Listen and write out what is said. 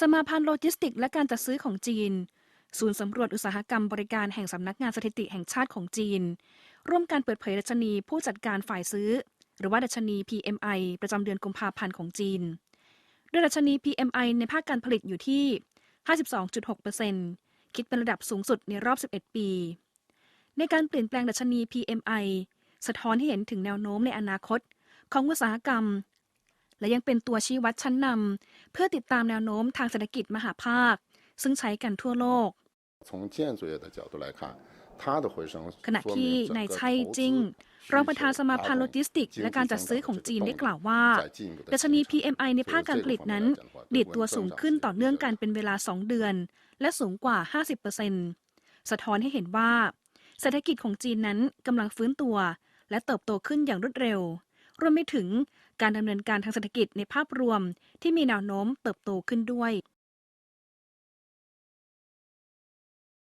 สมาพันธ์โลจิสติก และการจัดซื้อของจีน ศูนย์สำรวจอุตสาหกรรมบริการแห่งสำนักงานสถิติแห่งชาติของจีน ร่วมการเปิดเผยดัชนีผู้จัดการฝ่ายซื้อ หรือว่าดัชนี PMI ประจำเดือนกุมภาพันธ์ของจีน โดยดัชนี PMI ในภาคการผลิตอยู่ที่ 52.6%คิดเป็นระดับสูงสุดในรอบ 11 ปี ในการเปลี่ยนแปลงดัชนี PMI สะท้อนให้เห็นถึงแนวโน้มในอนาคต ของอุตสาหกรรม และยังเป็นตัวชี้วัดชั้นนำเพื่อติดตามแนวโน้มทางเศรษฐกิจมหาภาค ซึ่งใช้กันทั่วโลกขณะที่นายชัยจิงรองประธานสมาพันธ์โลจิสติก และการจัดซื้อของจีนได้กล่าวว่าดัชนี PMI ในภาคการผลิตนั้น ดีดตัวสูงขึ้นต่อเนื่องกันเป็นเวลา 2 เดือน และสูงกว่า 50%สะท้อนให้เห็นว่า เศรษฐกิจของจีนนั้นกำลังฟื้นตัว และเติบโตขึ้นอย่างรวดเร็ว รวมไปถึงการดำเนินการทางเศรษฐกิจในภาพรวมที่มีแนวโน้มเติบโตขึ้นด้วย